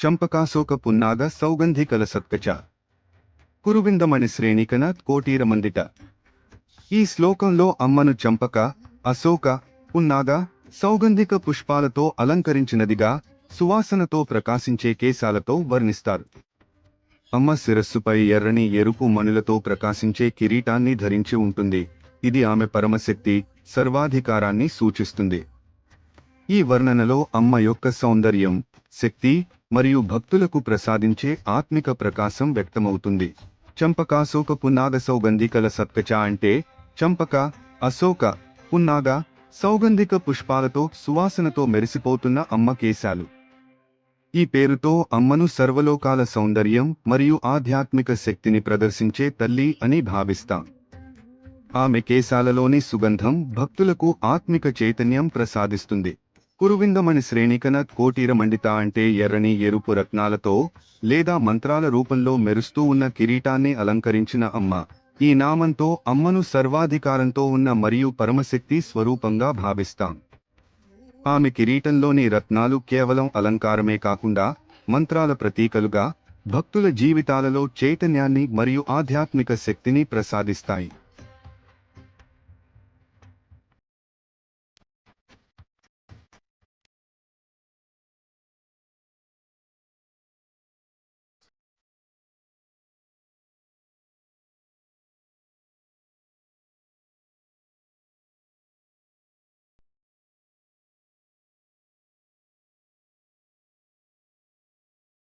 చంపకాశోక పున్నాగ సౌగంధికల సత్కచ కురువిందమణి శ్రేణికన కోటీరమందిట ఈ శ్లోకంలో అమ్మను చంపక అశోక పున్నాగ సౌగంధిక పుష్పాలతో అలంకరించినదిగా సువాసనతో ప్రకాశించే కేశాలతో వర్ణిస్తారు. అమ్మ శిరస్సుపై ఎర్రని ఎరుపు మణులతో ప్రకాశించే కిరీటాన్ని ధరించి ఉంటుంది. ఇది ఆమె పరమశక్తి సర్వాధికారాన్ని సూచిస్తుంది. ఈ వర్ణనలో అమ్మ యొక్క సౌందర్యం శక్తి మరియు భక్తులకు ప్రసాదించే ఆత్మిక ప్రకాశం వ్యక్తమవుతుంది. చంపకాశోక పున్నాగ సౌగంధికల సత్కచ అంటే చంపక అశోక పున్నాగ సౌగంధిక పుష్పాలతో సువాసనతో మెరిసిపోతున్న అమ్మ కేశాలు. ఈ పేరుతో అమ్మను సర్వలోకాల సౌందర్యం మరియు ఆధ్యాత్మిక శక్తిని ప్రదర్శించే తల్లి అని భావిస్తాం. ఆమె కేశాలలోని సుగంధం భక్తులకు ఆత్మిక చైతన్యం ప్రసాదిస్తుంది. కురువిందమని శ్రేణికన కోటీరమండిత అంటే ఎర్రని ఎరుపు రత్నాలతో లేదా మంత్రాల రూపంలో మెరుస్తూ ఉన్న కిరీటాన్ని అలంకరించిన అమ్మ. ఈ నామంతో అమ్మను సర్వాధికారంతో ఉన్న మరియు పరమశక్తి స్వరూపంగా భావిస్తాం. ఆమె కిరీటంలోని రత్నాలు కేవలం అలంకారమే కాకుండా మంత్రాల ప్రతీకలుగా భక్తుల జీవితాలలో చైతన్యాన్ని మరియు ఆధ్యాత్మిక శక్తిని ప్రసాదిస్తాయి.